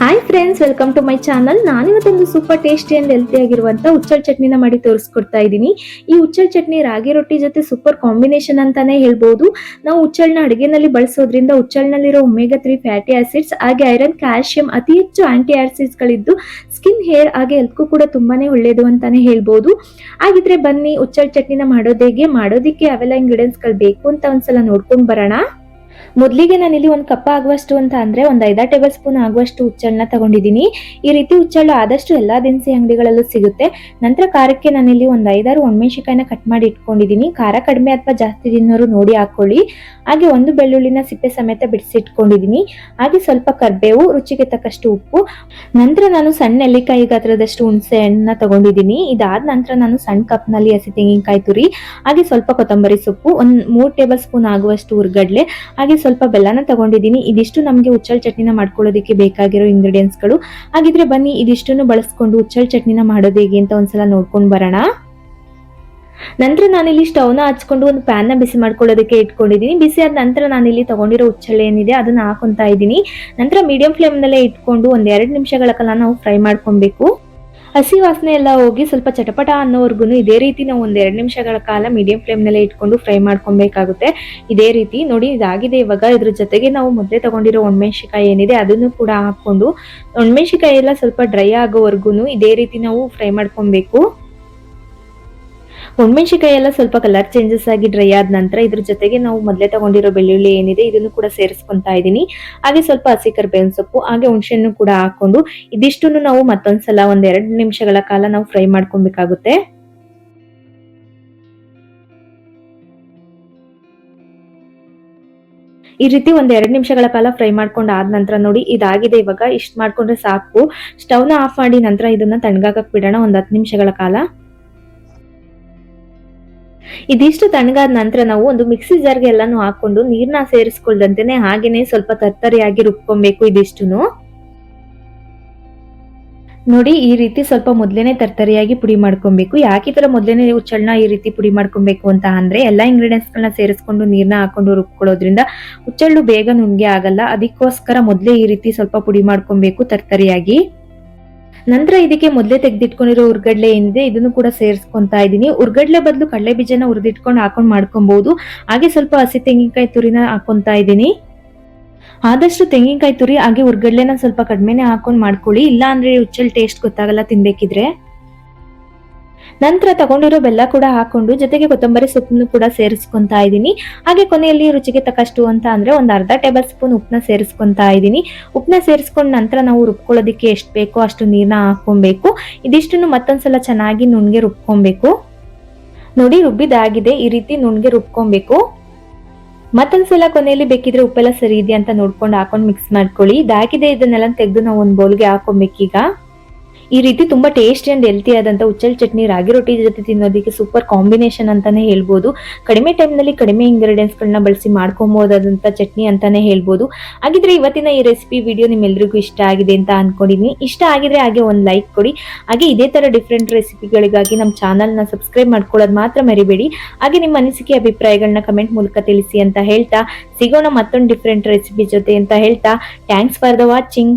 Hi friends welcome to my channel ನಾನಿವತ್ತೊಂದು super tasty and healthy ಆಗಿರುವಂತ ಉಚ್ಚಲ್ ಚಟ್ನಿನ ಮಾಡಿ ತೋರಿಸ್ಕೊಡ್ತಾ ಇದ್ದೀನಿ. ಈ ಉಚ್ಚಲ್ ಚಟ್ನಿ ರಾಗಿ ರೊಟ್ಟಿ ಜೊತೆ ಸೂಪರ್ ಕಾಂಬಿನೇಷನ್ ಅಂತಾನೆ ಹೇಳ್ಬೋದು. ನಾವು ಉಚ್ಚಲ್ನ ಅಡುಗೆನಲ್ಲಿ ಬಳಸೋದ್ರಿಂದ ಉಚ್ಚಲ್ನಲ್ಲಿರೋ ಒಮೆಗಾ ತ್ರೀ ಫ್ಯಾಟಿ ಆಸಿಡ್ಸ್ ಹಾಗೆ ಐರನ್ ಕ್ಯಾಲ್ಸಿಯಂ ಅತಿ ಹೆಚ್ಚು ಆಂಟಿ ಆಸಿಡ್ಸ್ ಗಳಿದ್ದು ಸ್ಕಿನ್ ಹೇರ್ ಹಾಗೆ ಹೆಲ್ತ್ಗೂ ಕೂಡ ತುಂಬಾನೇ ಒಳ್ಳೇದು ಅಂತಾನೆ ಹೇಳ್ಬೋದು. ಹಾಗಿದ್ರೆ ಬನ್ನಿ ಉಚ್ಚಲ್ ಚಟ್ನಿನ ಮಾಡೋದೇಗೆ ಮಾಡೋದಿಕ್ಕೆ ಯಾವೆಲ್ಲ ಇಂಗ್ರೀಡಿಯೆಂಟ್ಸ್ಗಳು ಬೇಕು ಅಂತ ಒಂದ್ಸಲ ನೋಡ್ಕೊಂಡ್ ಬರೋಣ. ಮೊದಲಿಗೆ ನಾನು ಇಲ್ಲಿ ಒಂದು ಕಪ್ಪ ಆಗುವಷ್ಟು ಅಂತ ಅಂದ್ರೆ ಒಂದು ಐದಾರು ಟೇಬಲ್ ಸ್ಪೂನ್ ಆಗುವಷ್ಟು ಹುಚ್ಚಳನ್ನ ತಗೊಂಡಿದ್ದೀನಿ ಈ ರೀತಿ ಹುಚ್ಚಳ್ಳು ಆದಷ್ಟು ಎಲ್ಲಾ ದಿನಸಿ ಅಂಗಡಿಗಳಲ್ಲೂ ಸಿಗುತ್ತೆ. ನಂತರ ಖಾರಕ್ಕೆ ನಾನಿಲ್ಲಿ ಒಂದು ಐದಾರು ಒಣಮೆಣಸಿಕಾಯಿನ ಕಟ್ ಮಾಡಿ ಇಟ್ಕೊಂಡಿದ್ದೀನಿ ಖಾರ ಕಡಿಮೆ ಅಥವಾ ಜಾಸ್ತಿ ತಿನ್ನೋರು ನೋಡಿ ಹಾಕೊಳ್ಳಿ. ಹಾಗೆ ಒಂದು ಬೆಳ್ಳುಳ್ಳಿನ ಸಿಪ್ಪೆ ಸಮೇತ ಬಿಡಿಸಿ ಇಟ್ಕೊಂಡಿದ್ದೀನಿ ಹಾಗೆ ಸ್ವಲ್ಪ ಕರ್ಬೇವು, ರುಚಿಗೆ ತಕ್ಕಷ್ಟು ಉಪ್ಪು. ನಂತರ ನಾನು ಸಣ್ಣ ನೆಲ್ಲಿಕಾಯಿ ಗಾತ್ರದಷ್ಟು ಹುಣಸೆ ಹಣ್ಣನ್ನ ತಗೊಂಡಿದ್ದೀನಿ ಇದಾದ ನಂತರ ನಾನು ಸಣ್ಣ ಕಪ್ನಲ್ಲಿ ಹಸಿ ತೆಂಗಿನಕಾಯಿ ತುರಿ, ಹಾಗೆ ಸ್ವಲ್ಪ ಕೊತ್ತಂಬರಿ ಸೊಪ್ಪು, ಒಂದ್ ಮೂರ್ ಟೇಬಲ್ ಸ್ಪೂನ್ ಆಗುವಷ್ಟು ಹುರ್ಗಡ್ಲೆ ಸ್ವಲ್ಪ ಬೆಲ್ಲನ ತಗೊಂಡಿದ್ದೀನಿ. ಇದಿಷ್ಟು ನಮಗೆ ಉಚ್ಚಲ್ ಚಟ್ನಿನ ಮಾಡ್ಕೊಳ್ಳೋದಕ್ಕೆ ಬೇಕಾಗಿರೋ ಇಂಗ್ರೀಡಿಯೆಂಟ್ಸ್ಗಳು ಗಳು. ಹಾಗಿದ್ರೆ ಬನ್ನಿ, ಇದಿಷ್ಟನ್ನು ಬಳಸ್ಕೊಂಡು ಉಚ್ಚಲ್ ಚಟ್ನಿನ ಮಾಡೋದು ಹೇಗೆ ಅಂತ ಒಂದ್ಸಲ ನೋಡ್ಕೊಂಡು ಬರೋಣ. ನಂತರ ನಾನಿಲ್ಲಿ ಸ್ಟವ್ನ ಹಚ್ಕೊಂಡು ಒಂದು ಪ್ಯಾನ್ನ ಬಿಸಿ ಮಾಡ್ಕೊಳ್ಳೋದಕ್ಕೆ ಇಟ್ಕೊಂಡಿದ್ದೀನಿ. ಬಿಸಿ ಆದ ನಂತರ ನಾನಿಲ್ಲಿ ತಗೊಂಡಿರೋ ಉಚ್ಚಳ್ಳಿ ಏನಿದೆ ಅದನ್ನ ಹಾಕೊಂತ ಇದ್ದೀನಿ. ನಂತರ ಮೀಡಿಯಂ ಫ್ಲೇಮ್ ನಲ್ಲೇ ಇಟ್ಕೊಂಡು ಒಂದ್ ಎರಡು ನಿಮಿಷಗಳ ಕಾಲ ನಾವು ಫ್ರೈ ಮಾಡ್ಕೊಬೇಕು. ಹಸಿ ವಾಸನೆ ಎಲ್ಲ ಹೋಗಿ ಸ್ವಲ್ಪ ಚಟಪಟ ಅನ್ನೋವರೆಗೂ ಇದೇ ರೀತಿ ನಾವು ಒಂದು ಎರಡು ನಿಮಿಷಗಳ ಕಾಲ ಮೀಡಿಯಂ ಫ್ಲೇಮ್ ನಲ್ಲೇ ಇಟ್ಕೊಂಡು ಫ್ರೈ ಮಾಡ್ಕೊಬೇಕಾಗುತ್ತೆ. ಇದೇ ರೀತಿ ನೋಡಿ ಇದಾಗಿದೆ. ಇವಾಗ ಇದ್ರ ಜೊತೆಗೆ ನಾವು ಮೊದಲೇ ತಗೊಂಡಿರೋ ಒಣಮೆಣಸಿಕಾಯಿ ಏನಿದೆ ಅದನ್ನು ಕೂಡ ಹಾಕ್ಕೊಂಡು ಒಣಮೆಣಸಿಕಾಯಿ ಎಲ್ಲ ಸ್ವಲ್ಪ ಡ್ರೈ ಆಗೋವರೆಗೂ ಇದೇ ರೀತಿ ನಾವು ಫ್ರೈ ಮಾಡ್ಕೊಬೇಕು. ಒಣಮೆಣಸಿಕಾಯಿ ಎಲ್ಲ ಸ್ವಲ್ಪ ಕಲರ್ ಚೇಂಜಸ್ ಆಗಿ ಡ್ರೈ ಆದ ನಂತರ ಇದ್ರ ಜೊತೆಗೆ ನಾವು ಮೊದಲೇ ತಗೊಂಡಿರೋ ಬೆಳ್ಳುಳ್ಳಿ ಏನಿದೆ ಇದನ್ನು ಕೂಡ ಸೇರಿಸ್ಕೊಂತಾ ಇದ್ದೀನಿ. ಹಾಗೆ ಸ್ವಲ್ಪ ಹಸಿ ಕರ್ಬೇವಿನ ಸೊಪ್ಪು, ಹಾಗೆ ಹುಣಸೆಹಣ್ಣು ಕೂಡ ಹಾಕೊಂಡು ಇದಿಷ್ಟನ್ನು ನಾವು ಮತ್ತೊಂದ್ಸಲ ಒಂದ್ ಎರಡು ನಿಮಿಷಗಳ ಕಾಲ ನಾವು ಫ್ರೈ ಮಾಡ್ಕೊಬೇಕಾಗುತ್ತೆ. ಈ ರೀತಿ ಒಂದ್ ಎರಡು ನಿಮಿಷಗಳ ಕಾಲ ಫ್ರೈ ಮಾಡ್ಕೊಂಡು ಆದ ನಂತರ ನೋಡಿ ಇದಾಗಿದೆ ಇವಾಗ, ಇಷ್ಟು ಮಾಡ್ಕೊಂಡ್ರೆ ಸಾಕು. ಸ್ಟವ್ನ ಆಫ್ ಮಾಡಿ ನಂತರ ಇದನ್ನ ತಣ್ಣಗಾಕಕ್ ಬಿಡೋಣ ಒಂದ್ ಹತ್ತು ನಿಮಿಷಗಳ ಕಾಲ. ಇದಿಷ್ಟು ತಣ್ಣಗಾದ ನಂತರ ನಾವು ಒಂದು ಮಿಕ್ಸಿ ಜಾರ್ಗೆ ಎಲ್ಲಾನು ಹಾಕೊಂಡು ನೀರ್ನ ಸೇರಿಸ್ಕೊಳ್ದಂತೆನೆ ಹಾಗೇನೆ ಸ್ವಲ್ಪ ತರ್ತರಿಯಾಗಿ ರುಬ್ಕೊಬೇಕು ಇದಿಷ್ಟುನು. ನೋಡಿ, ಈ ರೀತಿ ಸ್ವಲ್ಪ ಮೊದ್ಲೇನೆ ತರ್ತರಿಯಾಗಿ ಪುಡಿ ಮಾಡ್ಕೊಬೇಕು. ಯಾಕೆ ತರ ಮೊದ್ಲೇನೆ ನೀವು ಈ ರೀತಿ ಪುಡಿ ಮಾಡ್ಕೊಬೇಕು ಅಂತ ಅಂದ್ರೆ, ಎಲ್ಲಾ ಇಂಗ್ರೀಡಿಯೆಂಟ್ಸ್ ಗಳನ್ನ ಸೇರಿಸ್ಕೊಂಡು ನೀರ್ನ ಹಾಕೊಂಡು ರುಬ್ಕೊಳ್ಳೋದ್ರಿಂದ ಹುಚ್ಚಳ್ಳು ಬೇಗ ನುಣ್ಗೆ ಆಗಲ್ಲ. ಅದಕ್ಕೋಸ್ಕರ ಮೊದ್ಲೇ ಈ ರೀತಿ ಸ್ವಲ್ಪ ಪುಡಿ ಮಾಡ್ಕೊಬೇಕು ತರ್ತರಿಯಾಗಿ. ನಂತರ ಇದಕ್ಕೆ ಮೊದಲೇ ತೆಗೆದಿಟ್ಕೊಂಡಿರೋ ಉರ್ಗಡ್ಲೆ ಏನಿದೆ, ಇದನ್ನು ಕೂಡ ಸೇರಿಸ್ಕೊಂತಾ ಇದ್ದೀನಿ. ಉರ್ಗಡ್ಲೆ ಬದಲು ಕಡಲೆ ಬೀಜನ ಹುರಿದಿಟ್ಕೊಂಡು ಹಾಕೊಂಡು ಮಾಡ್ಕೊಬಹುದು ಹಾಗೆ ಸ್ವಲ್ಪ ಹಸಿ ತೆಂಗಿನಕಾಯಿ ತುರಿನ ಹಾಕೊಂತಾ ಇದ್ದೀನಿ. ಆದಷ್ಟು ತೆಂಗಿನಕಾಯಿ ತುರಿ, ಹಾಗೆ ಉರ್ಗಡ್ಲೆನ ಸ್ವಲ್ಪ ಕಡಿಮೆನೆ ಹಾಕೊಂಡು ಮಾಡ್ಕೊಳ್ಳಿ. ಇಲ್ಲ ಅಂದ್ರೆ ಟೇಸ್ಟ್ ಗೊತ್ತಾಗಲ್ಲ ತಿನ್ಬೇಕಿದ್ರೆ. ನಂತರ ತಗೊಂಡಿರೋ ಬೆಲ್ಲ ಕೂಡ ಹಾಕೊಂಡು ಜೊತೆಗೆ ಕೊತ್ತಂಬರಿ ಸೊಪ್ಪನ್ನು ಕೂಡ ಸೇರಿಸ್ಕೊಂತಾ ಇದ್ದೀನಿ. ಹಾಗೆ ಕೊನೆಯಲ್ಲಿ ರುಚಿಗೆ ತಕ್ಕಷ್ಟು ಅಂತ ಅಂದ್ರೆ ಒಂದು ಅರ್ಧ ಟೇಬಲ್ ಸ್ಪೂನ್ ಉಪ್ಪನ್ನ ಸೇರಿಸ್ಕೊಂತಾ ಇದ್ದೀನಿ. ಉಪ್ಪನ್ನ ಸೇರಿಸ್ಕೊಂಡ್ ನಂತರ ನಾವು ರುಬ್ಕೊಳ್ಳೋದಕ್ಕೆ ಎಷ್ಟು ಬೇಕೋ ಅಷ್ಟು ನೀರನ್ನ ಹಾಕೊಬೇಕು ಇದಿಷ್ಟನ್ನು ಮತ್ತೊಂದ್ಸಲ ಚೆನ್ನಾಗಿ ನುಣ್ಗೆ ರುಬ್ಕೊಬೇಕು. ನೋಡಿ ರುಬ್ಬಿದಾಗಿದೆ, ಈ ರೀತಿ ನುಣ್ಗೆ ರುಬ್ಕೊಬೇಕು. ಮತ್ತೊಂದ್ಸಲ ಕೊನೆಯಲ್ಲಿ ಬೇಕಿದ್ರೆ ಉಪ್ಪೆಲ್ಲ ಸರಿ ಇದೆಯಾ ಅಂತ ನೋಡ್ಕೊಂಡು ಹಾಕೊಂಡು ಮಿಕ್ಸ್ ಮಾಡ್ಕೊಳ್ಳಿ. ಇದಾಗಿದೆ, ಇದನ್ನೆಲ್ಲ ತೆಗೆದು ನಾವು ಒಂದು ಬೌಲ್ಗೆ ಹಾಕೊಬೇಕೀಗ. ಈ ರೀತಿ ತುಂಬಾ ಟೇಸ್ಟಿ ಅಂಡ್ ಹೆಲ್ತಿ ಆದಂತ ಉಚ್ಚಲ್ ಚಟ್ನಿ, ರಾಗಿ ರೊಟ್ಟಿ ಜೊತೆ ತಿನ್ನೋದಕ್ಕೆ ಸೂಪರ್ ಕಾಂಬಿನೇಷನ್ ಅಂತಾನೆ ಹೇಳ್ಬೋದು. ಕಡಿಮೆ ಟೈಮ್ನಲ್ಲಿ ಕಡಿಮೆ ಇಂಗ್ರೀಡಿಯೆಂಟ್ಸ್ ಗಳನ್ನ ಬಳಸಿ ಮಾಡ್ಕೊಬಹುದಾದಂತ ಚಟ್ನಿ ಅಂತಾನೆ ಹೇಳ್ಬೋದು. ಹಾಗಿದ್ರೆ ಇವತ್ತಿನ ಈ ರೆಸಿಪಿ ವಿಡಿಯೋ ನಿಮ್ಮೆಲ್ಲರಿಗೂ ಇಷ್ಟ ಆಗಿದೆ ಅಂತ ಅನ್ಕೊಂಡಿದೀನಿ. ಇಷ್ಟ ಆಗಿದ್ರೆ ಹಾಗೆ ಒಂದು ಲೈಕ್ ಕೊಡಿ. ಹಾಗೆ ಇದೇ ತರ ಡಿಫ್ರೆಂಟ್ ರೆಸಿಪಿಗಳಿಗಾಗಿ ನಮ್ಮ ಚಾನಲ್ನ ಸಬ್ಸ್ಕ್ರೈಬ್ ಮಾಡ್ಕೊಳ್ಳೋದು ಮಾತ್ರ ಮರಿಬೇಡಿ. ಹಾಗೆ ನಿಮ್ಮ ಅನಿಸಿಕೆ ಅಭಿಪ್ರಾಯಗಳನ್ನ ಕಮೆಂಟ್ ಮೂಲಕ ತಿಳಿಸಿ ಅಂತ ಹೇಳ್ತಾ, ಸಿಗೋಣ ಮತ್ತೊಂದು ಡಿಫ್ರೆಂಟ್ ರೆಸಿಪಿ ಜೊತೆ ಅಂತ ಹೇಳ್ತಾ. Thanks for the watching